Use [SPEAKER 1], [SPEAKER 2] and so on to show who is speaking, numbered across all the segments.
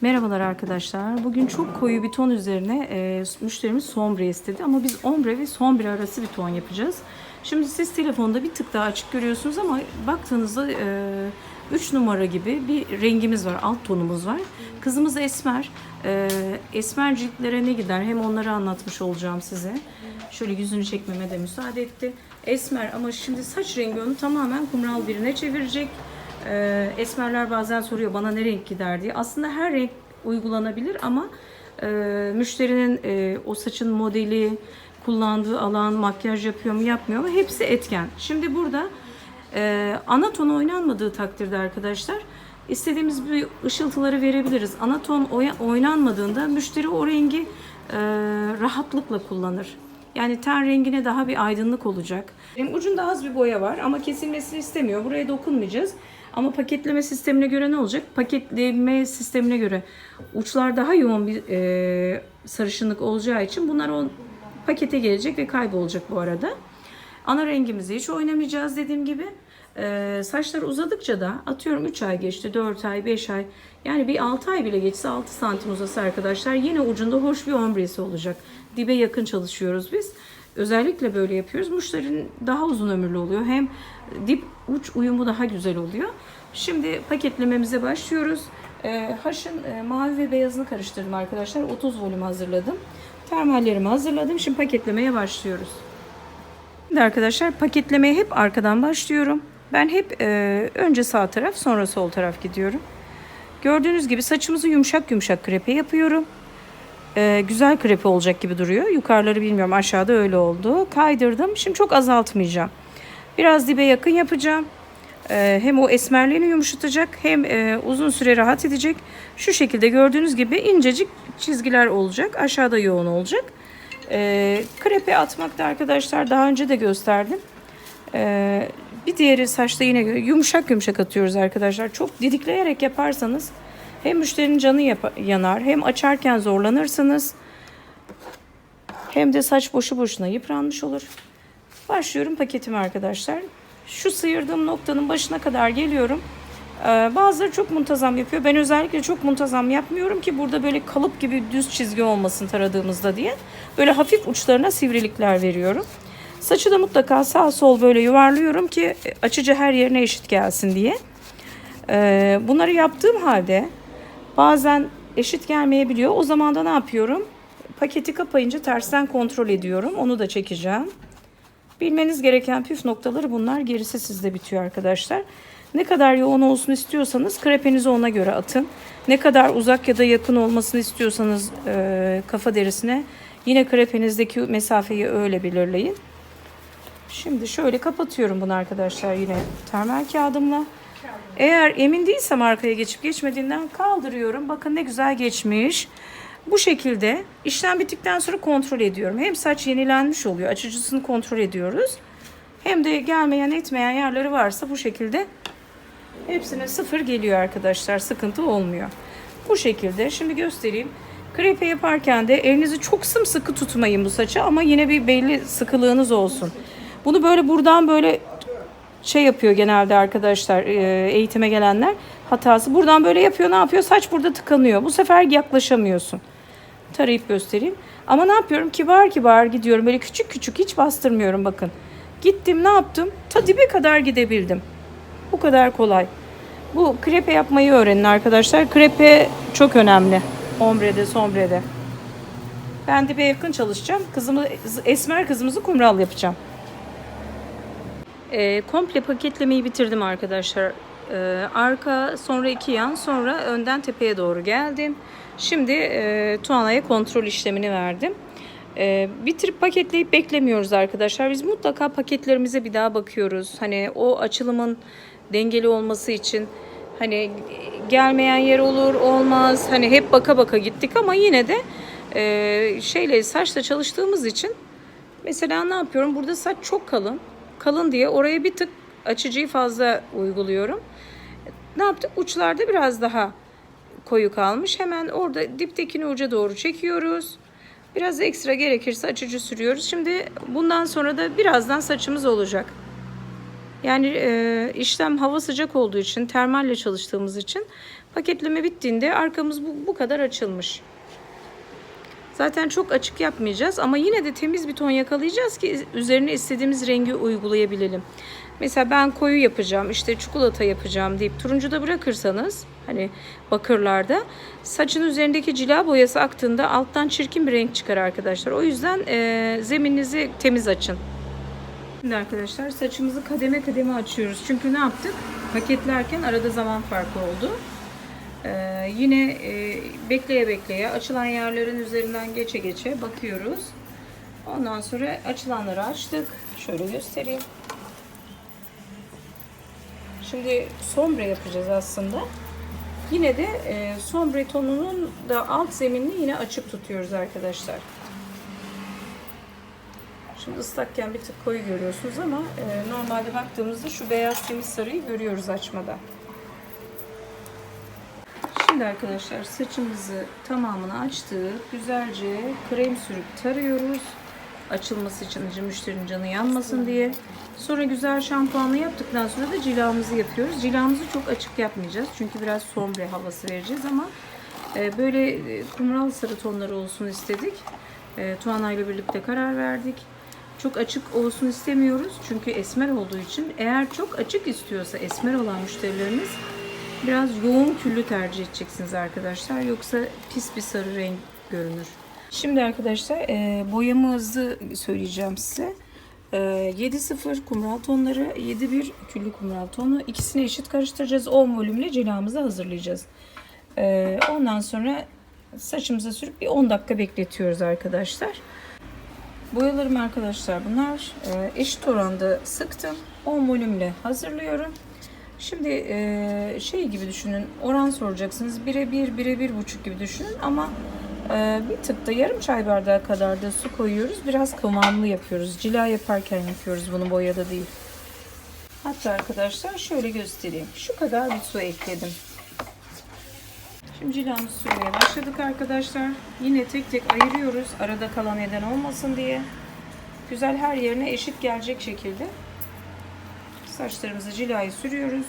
[SPEAKER 1] Merhabalar arkadaşlar. Bugün çok koyu bir ton üzerine e, müşterimiz sombre istedi ama biz ombre ve sombre arası bir ton yapacağız. Şimdi siz telefonda bir tık daha açık görüyorsunuz ama baktığınızda 3 numara gibi bir rengimiz var, alt tonumuz var. Kızımız esmer. E, esmer ciltlere ne gider? Hem onları anlatmış olacağım size. Şöyle yüzünü çekmeme de müsaade etti. Esmer ama şimdi saç rengi onu tamamen kumral birine çevirecek. Ee, esmerler bazen soruyor bana ne renk gider diye. Aslında her renk uygulanabilir ama e, müşterinin e, o saçın modeli, kullandığı alan, makyaj yapıyor mu yapmıyor mu hepsi etken. Şimdi burada e, ana ton oynanmadığı takdirde arkadaşlar istediğimiz bir ışıltıları verebiliriz. Ana ton oynanmadığında müşteri o rengi e, rahatlıkla kullanır. Yani ten rengine daha bir aydınlık olacak. Benim ucunda az bir boya var ama kesilmesini istemiyor. Buraya dokunmayacağız. Ama paketleme sistemine göre ne olacak? Paketleme sistemine göre uçlar daha yoğun bir e, sarışınlık olacağı için bunlar o pakete gelecek ve kaybolacak bu arada. Ana rengimizi hiç oynamayacağız dediğim gibi. Ee, saçlar uzadıkça da atıyorum 3 ay geçti, 4 ay, 5 ay. Yani bir 6 ay bile geçse 6 santim uzasa arkadaşlar yine ucunda hoş bir ombresi olacak. Dibe yakın çalışıyoruz biz. Özellikle böyle yapıyoruz. Müşterinin daha uzun ömürlü oluyor. Hem dip uç uyumu daha güzel oluyor. Şimdi paketlememize başlıyoruz. Ee, haşın e, mavi ve beyazını karıştırdım arkadaşlar. 30 volüm hazırladım. Termallerimi hazırladım. Şimdi paketlemeye başlıyoruz. Şimdi arkadaşlar paketlemeye hep arkadan başlıyorum. Ben hep e, önce sağ taraf sonra sol taraf gidiyorum. Gördüğünüz gibi saçımızı yumuşak yumuşak krepe yapıyorum. E, güzel krepe olacak gibi duruyor. Yukarıları bilmiyorum aşağıda öyle oldu. Kaydırdım. Şimdi çok azaltmayacağım. Biraz dibe yakın yapacağım. E, hem o esmerliğini yumuşatacak hem e, uzun süre rahat edecek. Şu şekilde gördüğünüz gibi incecik çizgiler olacak. Aşağıda yoğun olacak. E, krepe atmakta arkadaşlar daha önce de gösterdim. E, bir diğeri saçta yine yumuşak yumuşak atıyoruz arkadaşlar. Çok didikleyerek yaparsanız hem müşterinin canı yanar hem açarken zorlanırsınız. Hem de saç boşu boşuna yıpranmış olur. Başlıyorum paketime arkadaşlar. Şu sıyırdığım noktanın başına kadar geliyorum. Ee, bazıları çok muntazam yapıyor. Ben özellikle çok muntazam yapmıyorum ki burada böyle kalıp gibi düz çizgi olmasın taradığımızda diye. Böyle hafif uçlarına sivrilikler veriyorum. Saçı da mutlaka sağ sol böyle yuvarlıyorum ki açıcı her yerine eşit gelsin diye. Ee, bunları yaptığım halde bazen eşit gelmeyebiliyor. O zaman da ne yapıyorum? Paketi kapayınca tersten kontrol ediyorum. Onu da çekeceğim. Bilmeniz gereken püf noktaları bunlar. Gerisi sizde bitiyor arkadaşlar. Ne kadar yoğun olsun istiyorsanız krepenizi ona göre atın. Ne kadar uzak ya da yakın olmasını istiyorsanız e, kafa derisine yine krepenizdeki mesafeyi öyle belirleyin. Şimdi şöyle kapatıyorum bunu arkadaşlar yine termal kağıdımla. Eğer emin değilsem arkaya geçip geçmediğinden kaldırıyorum. Bakın ne güzel geçmiş. Bu şekilde işlem bittikten sonra kontrol ediyorum. Hem saç yenilenmiş oluyor. Açıcısını kontrol ediyoruz. Hem de gelmeyen etmeyen yerleri varsa bu şekilde hepsine sıfır geliyor arkadaşlar. Sıkıntı olmuyor. Bu şekilde şimdi göstereyim. Krepe yaparken de elinizi çok sımsıkı tutmayın bu saça ama yine bir belli sıkılığınız olsun. Bunu böyle buradan böyle şey yapıyor genelde arkadaşlar e, eğitime gelenler hatası. Buradan böyle yapıyor ne yapıyor? Saç burada tıkanıyor. Bu sefer yaklaşamıyorsun. Tarayıp göstereyim. Ama ne yapıyorum? Kibar kibar gidiyorum. Böyle küçük küçük hiç bastırmıyorum bakın. Gittim ne yaptım? Ta dibe kadar gidebildim. Bu kadar kolay. Bu krepe yapmayı öğrenin arkadaşlar. Krepe çok önemli. Ombrede, sombrede. Ben dibe yakın çalışacağım. Kızımı, esmer kızımızı kumral yapacağım. E, komple paketlemeyi bitirdim arkadaşlar. E, arka, sonra iki yan, sonra önden tepeye doğru geldim. Şimdi e, Tuana'ya kontrol işlemini verdim. E, bitirip paketleyip beklemiyoruz arkadaşlar. Biz mutlaka paketlerimize bir daha bakıyoruz. Hani o açılımın dengeli olması için hani gelmeyen yer olur olmaz. Hani hep baka baka gittik ama yine de e, şeyle saçla çalıştığımız için mesela ne yapıyorum? Burada saç çok kalın kalın diye oraya bir tık açıcıyı fazla uyguluyorum. Ne yaptık? Uçlarda biraz daha koyu kalmış. Hemen orada diptekini uca doğru çekiyoruz. Biraz ekstra gerekirse açıcı sürüyoruz. Şimdi bundan sonra da birazdan saçımız olacak. Yani e, işlem hava sıcak olduğu için, termalle çalıştığımız için paketleme bittiğinde arkamız bu, bu kadar açılmış. Zaten çok açık yapmayacağız ama yine de temiz bir ton yakalayacağız ki üzerine istediğimiz rengi uygulayabilelim. Mesela ben koyu yapacağım, işte çikolata yapacağım deyip turuncuda bırakırsanız hani bakırlarda saçın üzerindeki cila boyası aktığında alttan çirkin bir renk çıkar arkadaşlar. O yüzden e, zemininizi temiz açın. Şimdi arkadaşlar saçımızı kademe kademe açıyoruz. Çünkü ne yaptık? Paketlerken arada zaman farkı oldu. Ee, yine e, bekleye bekleye açılan yerlerin üzerinden geçe geçe bakıyoruz. Ondan sonra açılanları açtık. Şöyle göstereyim. Şimdi sombre yapacağız aslında. Yine de e, sombre tonunun da alt zeminini yine açık tutuyoruz arkadaşlar. Şimdi ıslakken bir tık koyu görüyorsunuz ama e, normalde baktığımızda şu beyaz temiz sarıyı görüyoruz açmada. Şimdi arkadaşlar saçımızı tamamını açtık. Güzelce krem sürüp tarıyoruz. Açılması için müşterinin canı yanmasın diye. Sonra güzel şampuanla yaptıktan sonra da cilamızı yapıyoruz. Cilamızı çok açık yapmayacağız. Çünkü biraz sombre havası vereceğiz ama e, böyle e, kumral sarı tonları olsun istedik. E, Tuana ile birlikte karar verdik. Çok açık olsun istemiyoruz. Çünkü esmer olduğu için eğer çok açık istiyorsa esmer olan müşterilerimiz biraz yoğun küllü tercih edeceksiniz arkadaşlar. Yoksa pis bir sarı renk görünür. Şimdi arkadaşlar e, boyamızı söyleyeceğim size. E, 7-0 kumral tonları, 7-1 küllü kumral tonu. İkisini eşit karıştıracağız. 10 volümle cilamızı hazırlayacağız. E, ondan sonra saçımıza sürüp bir 10 dakika bekletiyoruz arkadaşlar. Boyalarım arkadaşlar bunlar. E, eşit oranda sıktım. 10 volümle hazırlıyorum. Şimdi e, şey gibi düşünün. Oran soracaksınız. 1'e 1, 1'e 1,5 gibi düşünün ama e, bir tık da yarım çay bardağı kadar da su koyuyoruz. Biraz kıvamlı yapıyoruz. Cila yaparken yapıyoruz bunu boyada değil. Hatta arkadaşlar şöyle göstereyim. Şu kadar bir su ekledim. Şimdi cilamızı sürmeye başladık arkadaşlar. Yine tek tek ayırıyoruz. Arada kalan neden olmasın diye. Güzel her yerine eşit gelecek şekilde saçlarımıza cilayı sürüyoruz.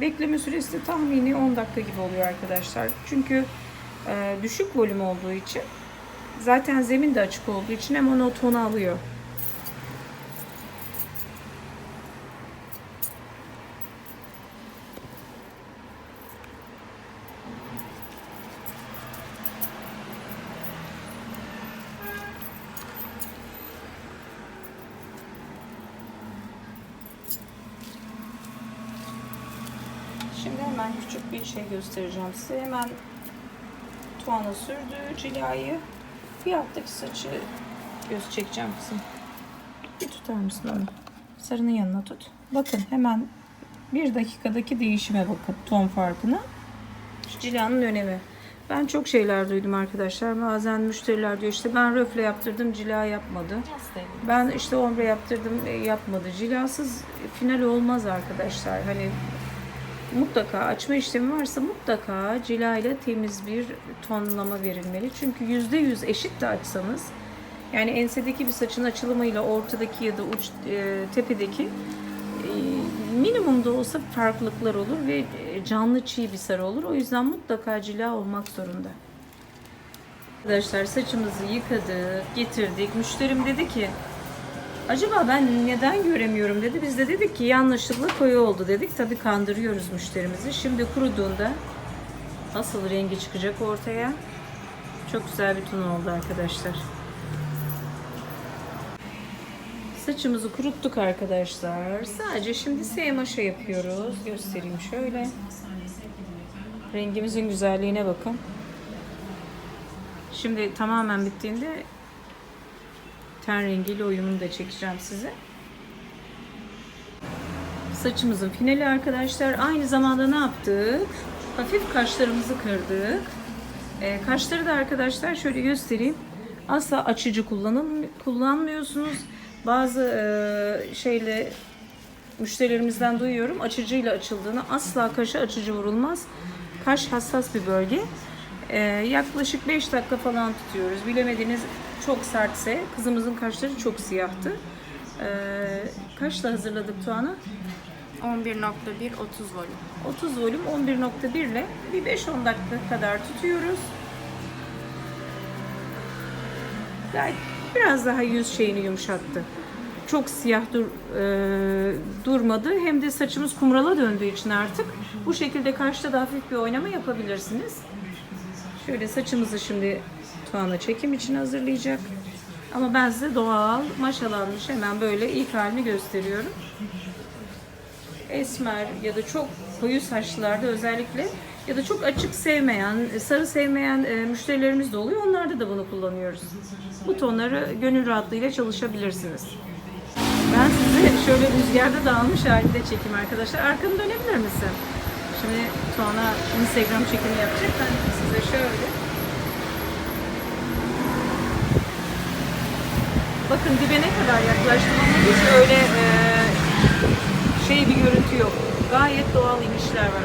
[SPEAKER 1] Bekleme süresi de tahmini 10 dakika gibi oluyor arkadaşlar. Çünkü e, düşük volüm olduğu için zaten zemin de açık olduğu için hemen o tonu alıyor. Şimdi hemen küçük bir şey göstereceğim size. Hemen Tuana sürdü cilayı. Bir alttaki saçı göz çekeceğim kızım. Bir tutar mısın onu? Sarının yanına tut. Bakın hemen bir dakikadaki değişime bakın ton farkına. Şu cilanın önemi. Ben çok şeyler duydum arkadaşlar. Bazen müşteriler diyor işte ben röfle yaptırdım cila yapmadı. Ben işte ombre yaptırdım e, yapmadı. Cilasız final olmaz arkadaşlar. Hani mutlaka açma işlemi varsa mutlaka cila ile temiz bir tonlama verilmeli. Çünkü %100 eşit de açsanız yani ensedeki bir saçın açılımıyla ortadaki ya da uç e, tepedeki e, minimumda olsa farklılıklar olur ve e, canlı çiğ bir sarı olur. O yüzden mutlaka cila olmak zorunda. Arkadaşlar saçımızı yıkadık, getirdik. Müşterim dedi ki Acaba ben neden göremiyorum dedi. Biz de dedik ki yanlışlıkla koyu oldu dedik. Tabii kandırıyoruz müşterimizi. Şimdi kuruduğunda asıl rengi çıkacak ortaya. Çok güzel bir ton oldu arkadaşlar. Saçımızı kuruttuk arkadaşlar. Sadece şimdi seymaşa yapıyoruz. Göstereyim şöyle. Rengimizin güzelliğine bakın. Şimdi tamamen bittiğinde ten rengiyle uyumunu da çekeceğim size. Saçımızın finali arkadaşlar. Aynı zamanda ne yaptık? Hafif kaşlarımızı kırdık. Ee, kaşları da arkadaşlar şöyle göstereyim. Asla açıcı kullanım, kullanmıyorsunuz. Bazı e, şeyle müşterilerimizden duyuyorum. Açıcıyla açıldığını asla kaşa açıcı vurulmaz. Kaş hassas bir bölge. Ee, yaklaşık 5 dakika falan tutuyoruz. Bilemediğiniz çok sertse, kızımızın kaşları çok siyahtı. Ee, kaşla hazırladık Tuana.
[SPEAKER 2] 11.1 30 volüm.
[SPEAKER 1] 30 volüm 11.1 ile bir 5-10 dakika kadar tutuyoruz. Gayet biraz daha yüz şeyini yumuşattı. Çok siyah dur, e, durmadı. Hem de saçımız kumrala döndüğü için artık bu şekilde karşıda da hafif bir oynama yapabilirsiniz. Şöyle saçımızı şimdi Tuana çekim için hazırlayacak. Ama ben size doğal, maşalanmış hemen böyle ilk halini gösteriyorum esmer ya da çok koyu saçlılarda özellikle ya da çok açık sevmeyen, sarı sevmeyen e, müşterilerimiz de oluyor. Onlarda da bunu kullanıyoruz. Bu tonları gönül rahatlığıyla çalışabilirsiniz. Ben size şöyle rüzgarda dağılmış halinde çekeyim arkadaşlar. Arkanı dönebilir misin? Şimdi Tuana Instagram çekimi yapacak. Ben size şöyle Bakın dibe ne kadar yaklaştım ama hiç öyle e, şey bir görüntü yok. Gayet doğal inişler var